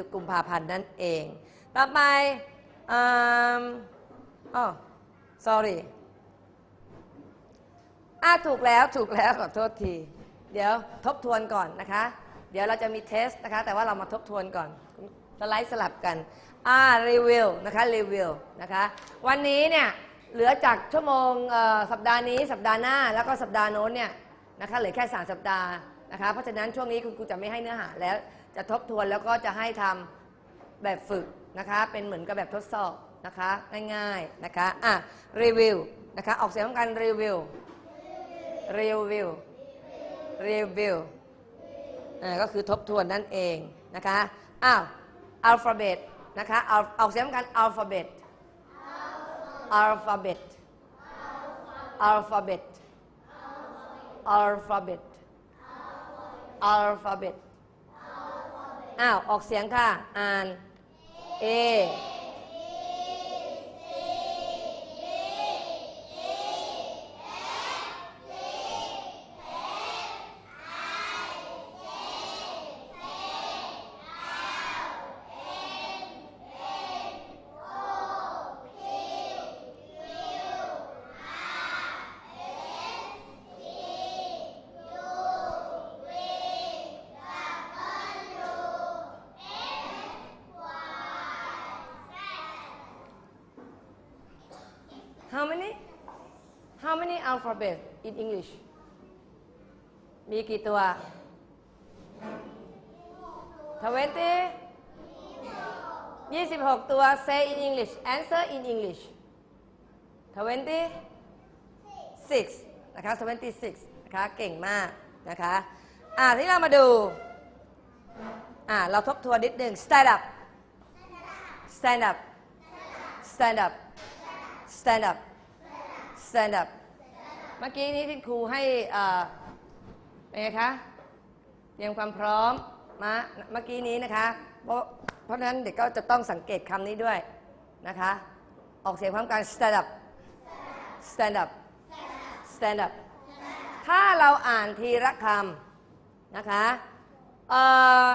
ก็คือกุมภาพันธ์นั่นเอง ต่อไปอ๋อ sorry อะถูกแล้วถูกแล้วขอโทษที เดี๋ยวทบทวนก่อนนะคะ เดี๋ยวเราจะมีเทสนะคะ แต่ว่าเรามาทบทวนก่อนสไลด์สลับกันอ่ารีวิวนะคะรีวิวนะคะวันนี้เนี่ยเหลือจากชั่วโมงสัปดาห์นี้สัปดาห์หน้าแล้วก็สัปดาห์โน้นเนี่ยนะคะเหลือแค่ 3 สัปดาห์นะคะเพราะฉะนั้นช่วงนี้คุณครูจะไม่ให้เนื้อหาแล้ว จะทบทวนแล้วก็จะให้ทำแบบฝึกนะคะ เป็นเหมือนกับแบบทดสอบนะคะ ง่ายๆนะคะ อะ รีวิวนะคะ ออกเสียงของการรีวิว รีวิว รีวิวอ่าก็คือทบทวนนั่นเองนะคะ อ้าว อัลฟาเบตนะคะเอาออกเสียงกันอัลฟาเบตอัลฟาเบตอัลฟาเบตอัลฟาเบตอัลฟาเบต อ้าว ออกเสียงค่ะ อ่าน A How many How many alphabet in English มีกี่ตัวทเวนตี้ยี่สิบหกตัว say in English answer in English ทเวนตี้ six นะคะทเวนตี้ six นะคะ เก่งมากนะคะ อ่าที่เรามาดู อ่า เราทบทวนนิดหนึ่ง stand up stand up stand up stand up stand up เมื่อกี้นี้ที่ครูให้อ่าเป็นไงคะ เตรียมความพร้อมมาเมื่อกี้นี้นะคะ เพราะเพราะฉะนั้นเด็กก็จะต้องสังเกตคำนี้ด้วยนะคะ ออกเสียงพร้อมกัน stand up stand up stand up ถ้าเราอ่านทีละคำนะคะเอ่อ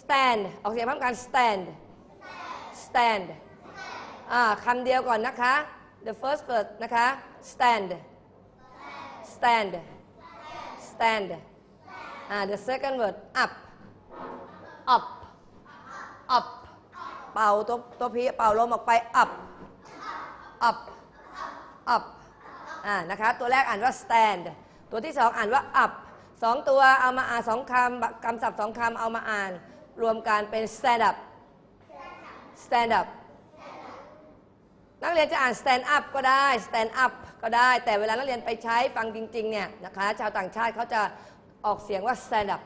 stand ออกเสียงพร้อมกัน stand stand อ่าคำเดียวก่อนนะคะ the first word นะคะ stand stand stand อ่า the second word up up up เป่าตัวตัวพีเป่าลมออกไป up up up อ่านะคะตัวแรกอ่านว่า stand ตัวที่สองอ่านว่า up สองตัวเอามาอ่านสองคำคำศัพท์สองคำเอามาอ่าน รวมกันเป็น stand up stand up นักเรียนจะอ่าน stand up ก็ได้ stand up ก็ได้ แต่เวลานักเรียนไปใช้ฟังจริง ๆ เนี่ยนะคะ ชาวต่างชาติเขาจะออกเสียงว่า stand up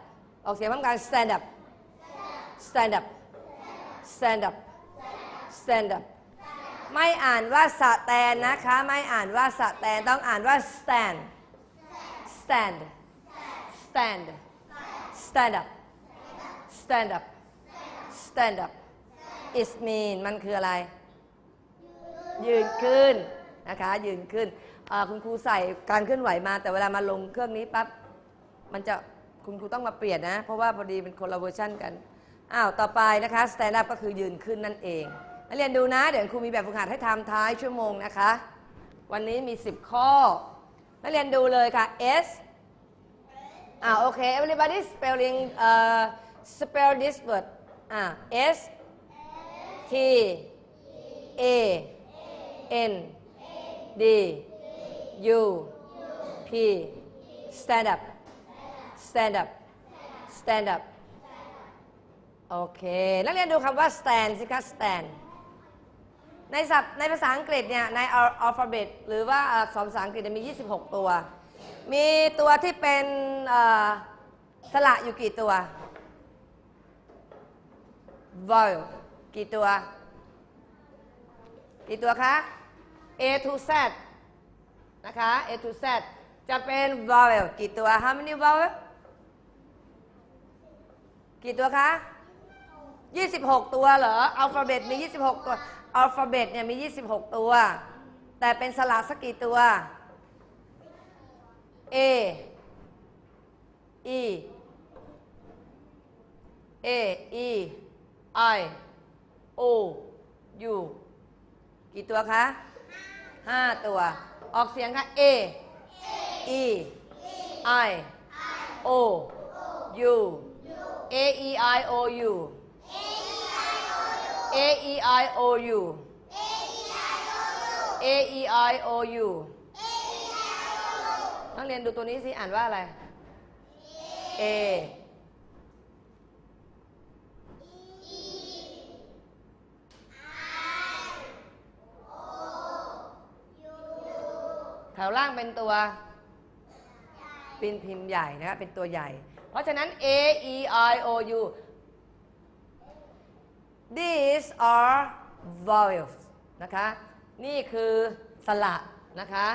ออกเสียงพร้อมกัน stand up stand up stand up stand up ไม่อ่านว่าสแตนนะคะ ไม่อ่านว่าสแตน ต้องอ่านว่า stand stand stand stand up stand up stand up is mean มันคืออะไร ยืนขึ้นนะคะ ยืนขึ้นคุณครูใส่การเคลื่อนไหวมา แต่เวลามาลงเครื่องนี้ปั๊บมันจะคุณครูต้องมาเปลี่ยนนะ เพราะว่าพอดีเป็นคนละเวอร์ชันกันอ้าวต่อไปนะคะ stand up ก็คือยืนขึ้นนั่นเองนักเรียนดูนะเดี๋ยวครูมีแบบฝึกหัดให้ทำท้ายชั่วโมงนะคะ วันนี้มี 10 ข้อนักเรียนดูเลยค่ะ S อ่าโอเค everybody spelling เอ่อ spell this word อ่า S T A N D U P stand up stand up stand up โอเค นักเรียนดูคำว่า stand สิคะ stand ในศัพท์ในภาษาอังกฤษเนี่ย ในอัลฟาเบตหรือว่าอักษรภาษาอังกฤษมี 26 ตัว มีตัวที่เป็นอ่อสระอยู่กี่ตัว vowel กี่ตัว กี่ตัวคะ A to Z นะคะ A to Z จะเป็น vowel กี่ตัว how many vowel กี่ตัวคะ 26 ตัวเหรอ อัลฟาเบตมี 26 ตัว อัลฟาเบตเนี่ยมี 26 ตัว แต่เป็นสระสักกี่ตัว A E A E I O U กี่ตัวคะ ห้าตัว ออกเสียงค่ะ A E I O U A E I O U A E I O U A E I O U นักเรียนดูตัวนี้สิ อ่านว่าอะไร A แถวล่างเป็นตัวเป็นพิมพ์ใหญ่นะครับเป็นตัวใหญ่ เพราะฉะนั้น A E I O U these are vowels นะคะ นี่คือสระนะคะ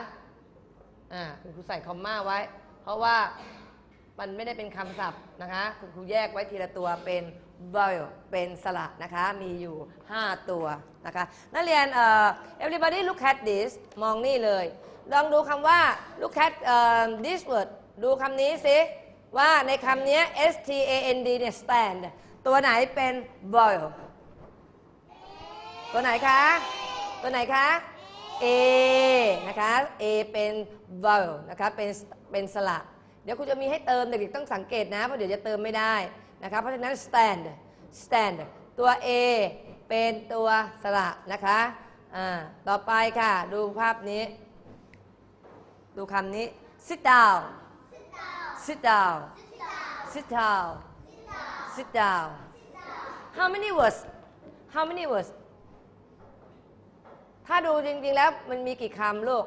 อ่าคุณครูใส่คอมมาไว้ เพราะว่ามันไม่ได้เป็นคำศัพท์นะคะ คุณครูแยกไว้ทีละตัวเป็น vowel เป็นสระนะคะ มีอยู่ 5 ตัวนะคะ นักเรียนเอ่อ everybody look at this มองนี่เลย ลองดูคำว่า look at เอ่อ this word ดูคำนี้สิว่าในคำนี้ S T A N D เนี่ย stand ตัวไหนเป็น vowel ตัวไหนคะ ตัวไหนคะ A นะคะ A เป็น vowel นะคะเป็นเป็นสระ เดี๋ยวคุณจะมีให้เติมเด็กๆต้องสังเกตนะ เพราะเดี๋ยวจะเติมไม่ได้นะคะเพราะฉะนั้น stand stand ตัว A เป็นตัวสระนะคะอ่าต่อไปค่ะ ดูภาพนี้ ดูคำนี้ sit down sit down sit down sit down how many words how many words ถ้าดูจริง ๆ แล้วมันมีกี่คำลูก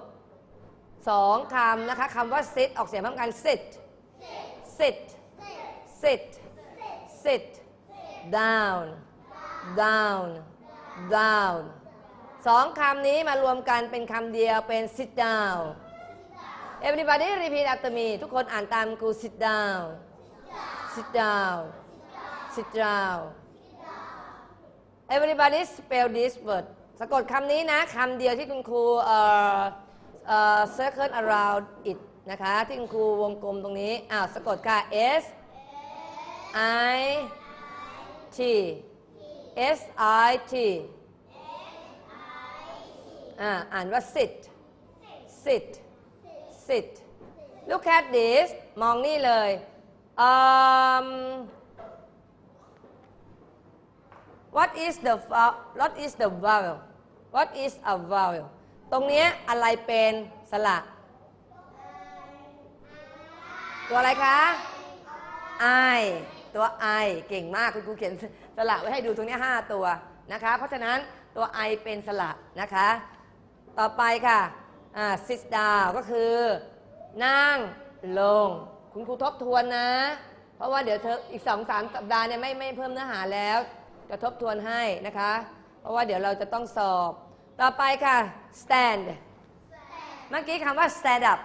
สองคำนะคะคำว่า sit ออกเสียงพร้อมกัน sit sit sit sit down down down สองคำนี้มารวมกันเป็นคำเดียวเป็น sit down everybody repeat after me ทุกคนอ่านตามครู sit down sit down sit down everybody spell this word สะกดคำนี้นะคำเดียวที่คุณครูเอ่อเอ่อ circle around it นะคะ ที่คุณครูวงกลมตรงนี้อ้าวสะกดค่ะ S I T S I T อ่าอ่านว่า sit sit sit look at this มองนี่เลย um, what is the What is the vowel what is a vowel ตรงเนี้ยอะไรเป็นสระ ตัวอะไรคะ I ตัว I เก่งมากคุณครูเขียนสระไว้ให้ดูตรงนี้ 5 ตัวนะคะ เพราะฉะนั้นตัว I เป็นสระนะคะ ต่อไปค่ะ อ่า sit down ก็คือ นั่งลง คุณครูทบทวนนะ เพราะว่าเดี๋ยวเธออีก2อสสัปดาห์เนี่ยไม่ไม่เพิ่มเนื้อหาแล้ว จะทบทวนให้นะคะ เพราะว่าเดี๋ยวเราจะต้องสอบ ต่อไปค่ะ stand เมื่อกี้คำว่า stand up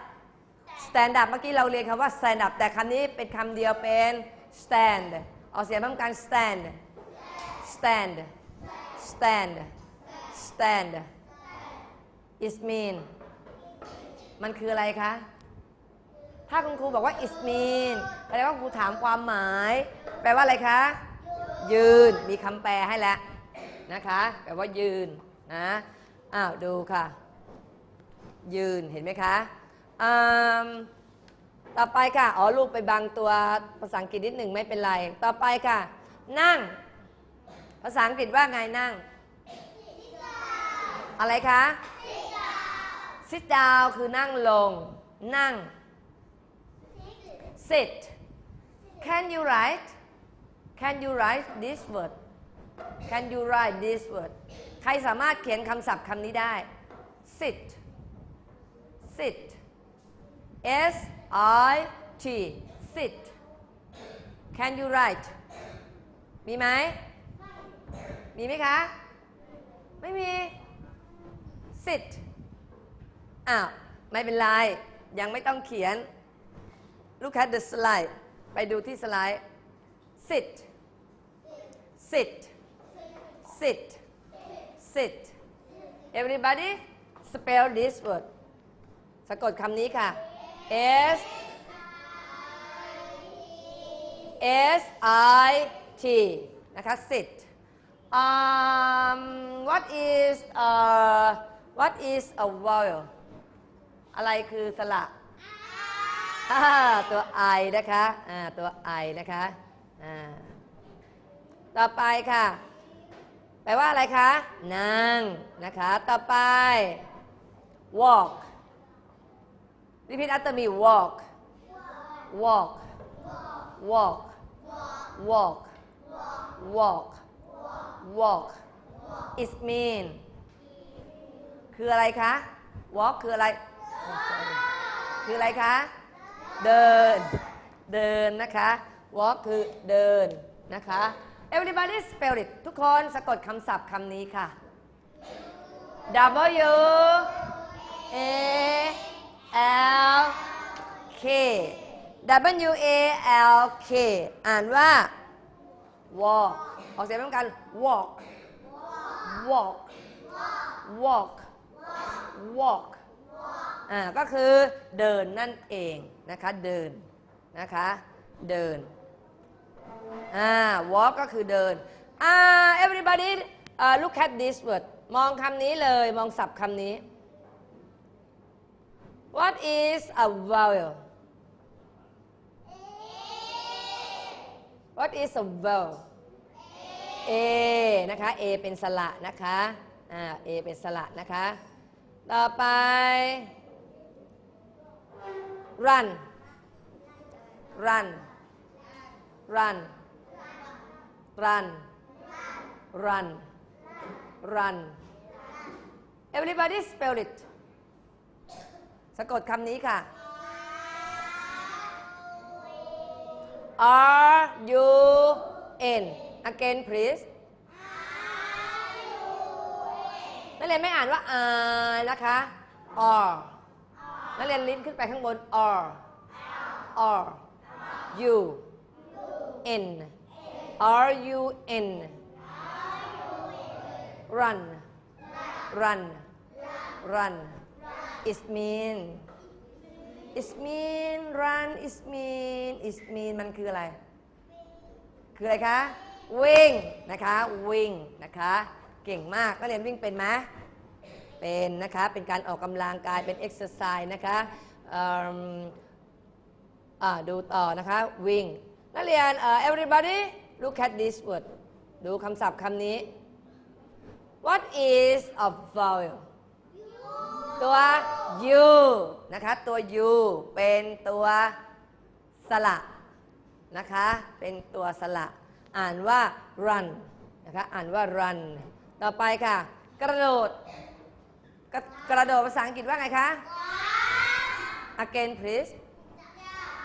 stand up เมื่อกี้เราเรียนคำว่า stand up แต่คำนี้เป็นคำเดียวเป็น stand ออกเสียงพร้อมกัน stand stand stand stand is mean มันคืออะไรคะ ถ้าคุณครูบอกว่า is mean แปลว่าครูถามความหมาย แปลว่าอะไรคะ ยืน มีคำแปลให้แล้วนะคะ แปลว่ายืนนะ อ้าว ดูค่ะ ยืน เห็นไหมคะต่อไปค่ะ อ๋อ ลูกไปบังตัวภาษาอังกฤษนิดหนึ่งไม่เป็นไร ต่อไปค่ะ นั่ง ภาษาอังกฤษว่าไงนั่ง อะไรคะ sit down คือนั่งลง นั่ง sit can you write can you write this word can you write this word ใครสามารถเขียนคำศัพท์คำนี้ได้ sit sit s i t sit can you write มีไหม มีไหมคะ ไม่มี sit อ้าวไม่เป็นไร ยังไม่ต้องเขียน look at the slide ไปดูที่สไลด์ sit sit sit sit everybody spell this word สะกดคำนี้ค่ะ S S I T T นะคะ sit um, what is uh, what is a vowel อะไรคือสระตัว I นะคะตัว I นะคะต่อไปค่ะ แปลว่าอะไรคะ นั่งนะคะ ต่อไป walk repeat after me walk walk walk walk walk walk it mean คืออะไรคะ walk คืออะไร คืออะไรคะ เดิน เดินนะคะ walk คือเดินนะคะ everybody spell it ทุกคนสะกดคำศัพท์คำนี้ค่ะ W A L K W A L K อ่านว่า walk ออกเสียงพร้อมกัน walk walk walk walk อ่าก็คือเดินนั่นเองนะคะเดินนะคะเดินอ่า walk ก็คือเดินอ่า everybody uh, look at this word มองคำนี้เลยมองศัพท์คำนี้ what is a vowel what is a vowel A นะคะ A เป็นสระนะคะ อ่า A เป็นสระนะคะ ต่อไป run run run run run run everybody spell it สะกดคำนี้ค่ะ R U N again please นักเรียนไม่อ่านว่า R นะคะ R นักเรียนลิ้นขึ้นไปข้างบน R R U N R U N run run run it mean it mean run it mean it mean มันคืออะไร คืออะไรคะ วิ่งนะคะ วิ่งนะคะ เก่งมากนักเรียนวิ่งเป็นไหม เป็นนะคะ เป็นการออกกำลังกายเป็น exercise นะคะดูต่อนะคะ วิ่ง นักเรียน everybody look at this word ดูคำศัพท์คำนี้ what is a vowel ตัว u นะคะ ตัว u เป็นตัวสระนะคะ เป็นตัวสระ อ่านว่า run นะคะ อ่านว่า run ต่อไปค่ะ กระโดด กระกระโดดภาษาอังกฤษว่าไงคะ again please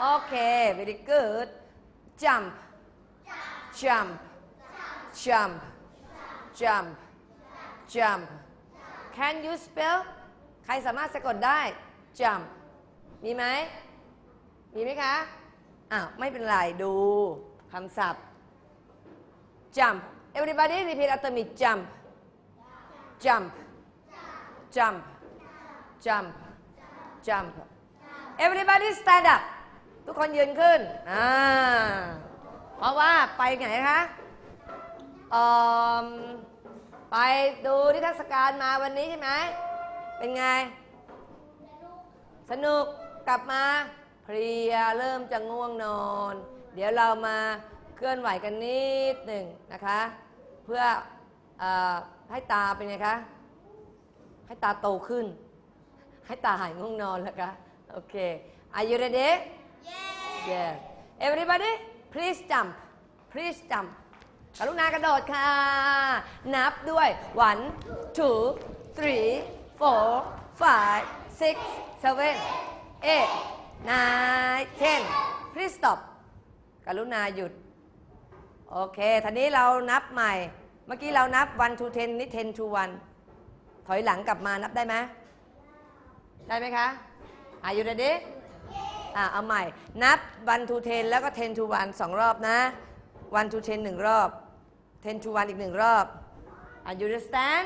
โอเค very good jump jump jump jump jump can you spell ใครสามารถสะกดได้ jump มีไหม มีไหมคะ อ้าว ไม่เป็นไร ดูคำศัพท์ jump everybody repeat after me jump jump jump jump jump everybody stand up ทุกคนยืนขึ้น อ่า เพราะว่าไปไหนคะเอิ่มไปดูนิทรรศการมาวันนี้ใช่ไหม เป็นไง สนุก กลับมาเพลียเริ่มจะง่วงนอน เดี๋ยวเรามาเคลื่อนไหวกันนิดหนึ่งนะคะ เพื่ออให้ตาเป็นไงคะ ให้ตาโตขึ้น ให้ตาหายง่วงนอนแล้วคะโอเค Are you ready Yes Yes Everybody please jump please jump กรุณากระโดดค่ะ นับด้วย one two three four five six seven eight nine ten please stop กรุณาหยุด โอเคทีนี้เรานับใหม่ เมื่อกี้เรานับ one to ten นี่ ten to one ถอยหลังกลับมานับได้ไหมได้ไหมคะ Are you ready อะเอาใหม่ นับ one to ten แล้วก็ ten to one สองรอบนะ one to ten หนึ่งรอบ ten to one อีกหนึ่งรอบ Are you understand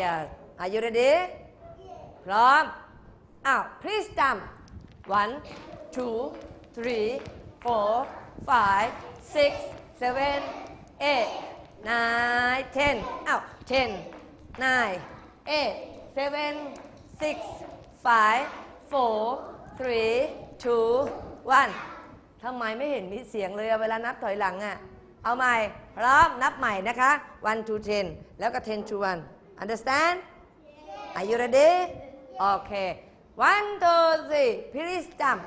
Yes Are you ready พร้อม อ้าว please jump one two three four five six seven eight nine ten อ้าว ten nine eight seven six five four three two one ทำไมไม่เห็นมีเสียงเลยอะเวลานับถอยหลังอะเอาใหม่ พร้อม นับใหม่นะคะ one to ten แล้วก็ ten to one understand Are you ready? Okay. One, two, three. Please jump.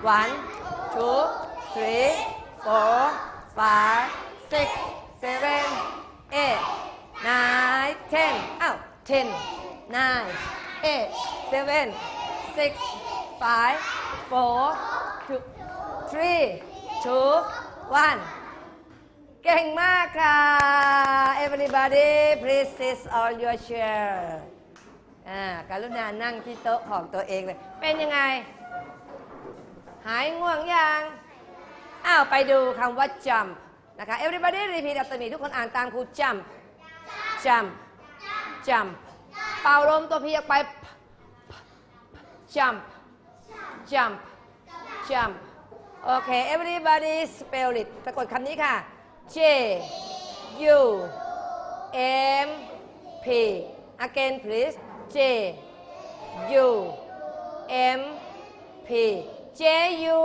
One, two, three, four, five, six, seven, eight, nine, ten. Out. Ten, nine, eight, seven, six, five, four, two, three, two, one. เก่งมากค่ะ Everybody please sit on your chair อ่าการุณานั่งที่โต๊ะของตัวเองเลย เป็นยังไง หายง่วงยัง อ้าว ไปดูคำว่า jump นะคะ everybody repeat after me ทุกคนอ่านตามครู jump jump jump เป่าลมตัวพีออกไป jump jump jump โอเค everybody spell it สะกดคำนี้ค่ะ J U M P again please J U M P J U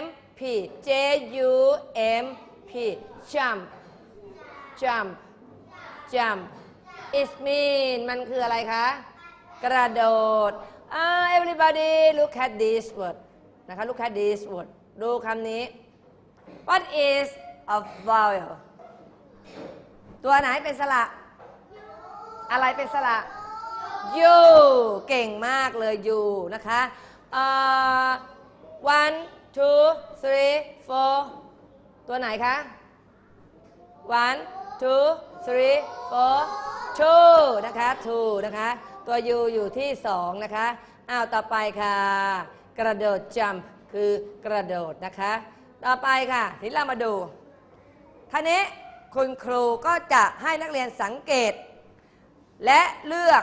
M P J U M P jump jump jump it mean มันคืออะไรคะ กระโดด ah everybody look at this word นะคะ look at this word ดูคำนี้ what is a vowel ตัวไหนเป็นสระ อะไรเป็นสระ you เก่งมากเลย you นะคะอ่า one two three four ตัวไหนคะ one two three four two นะคะ two นะคะ ตัว u อยู่ที่สองนะคะอ้าวต่อไปค่ะ กระโดด jump คือกระโดดนะคะ ต่อไปค่ะทีนี้เรามาดูท่านี้คุณครูก็จะให้นักเรียนสังเกต และเลือก